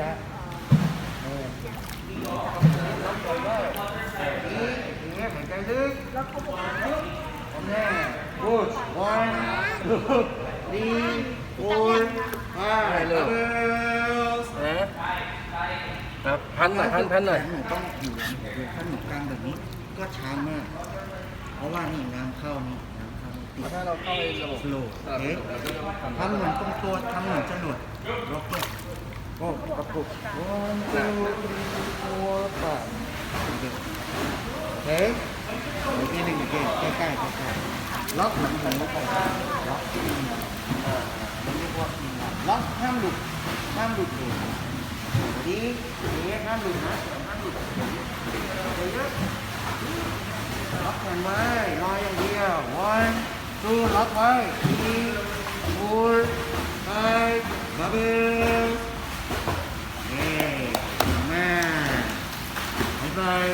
จ๊ะเออดีดีหายใจลึกโอเค good one two three four five bubbles นะครับพันหน่อยพันพันหน่อยหนูต้องอยู่หลังหัวเลยถ้าหนูกลางแบบนี้ก็ช้ามาก เพราะว่านี่น้ำเข้านี่น้ำเข้านี่ติดถ้าเราเข้าในระบบสโลว์โอเคทำเหมือนตรงตัวทำเหมือนจรวดล็อกเนี่ย โอ้กระปุก one two three four five โอเคโอเคอีกทีหนึ่งอีกทีใกล้ๆใกล้ๆล็อกหลังหูไปล็อกอ่ามันเรียกว่าอินไปล็อกห้ามหลุดห้ามหลุดเลยดีดีห้ามหลุดนะห้ามหลุดเยอะล็อกแขนไว้รออย่างเดียว one two ล็อกไว้ three four five bubble เย้เก่งมากบ๊ายบาย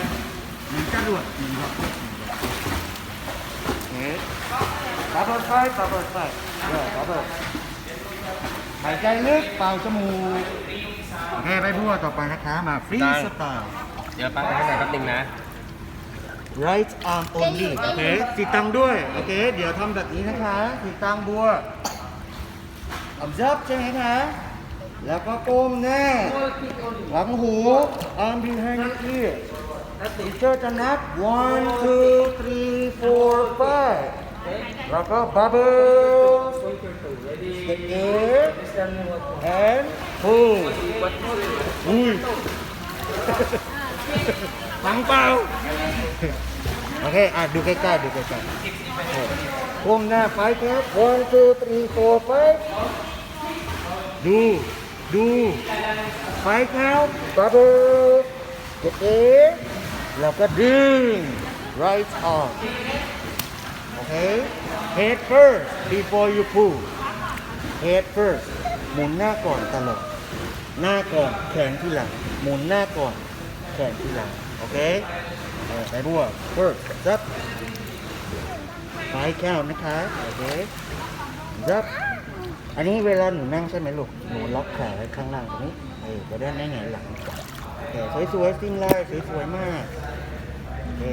เหมือนจรวดเหมือนล็อกเก็ตเหมือนล็อกเก็ตโอเค bubble five bubble five เออ bubble หายใจลึกเป่าจมูกโอเคไปบัวต่อไปนะคะมาฟรีสไตล์เดี๋ยวแป๊บนึงนะแป๊บนึงนะ right arm only โอเคสีตังด้วย โอเค เดี๋ยวทำแบบนี้นะคะสีตังบัว observe ใช่ไหมคะ แล้วก็ก้มหน้าหลังหู arm behind ear ทีเชอร์จะนับ one two three four five แล้วก็ bubble get air and pull อุ้ยฟังเปล่าโอเคอะดูใกล้ๆดูใกล้ๆโอ้ก้มหน้าไฟครับ one two three four five ดูดูไฟครับ แล้วก็ดึง right arm โอเค head first before you pull head first หมุนหน้าก่อนตลอดหน้าก่อนแขนที่หลัง หมุนหน้าก่อนแขนที่หลัง โอเคไปบัว first จับไฟแก้วนะคะ โอเคจับอันนี้เวลาหนูนั่งใช่ไหมลูก หนูล็อกขาไว้ข้างล่างตรงนี้ เออจะได้ไม่หงายหลังโอเคสวยๆซิ่งไล่สวยๆมาก เค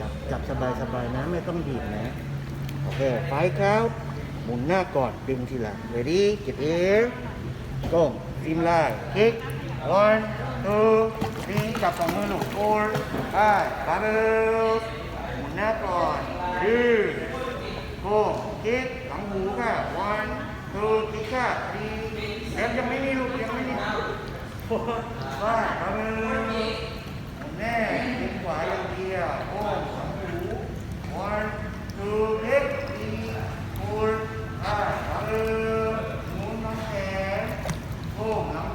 จับจับสบายๆนะ ไม่ต้องบีบนะ โอเค ไฟเข้าหมุนหน้าก่อน ดึงทีหลัง ready เก็บเอวก้มซิมไล่คลิก one two three จับสองมือลูก four five bubble หมุนหน้าก่อนดึงโก้คลิกหลังหูค่ะ one two คลิกค่ะ three แล้วยังไม่มีลูกยังไม่มี four five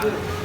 对。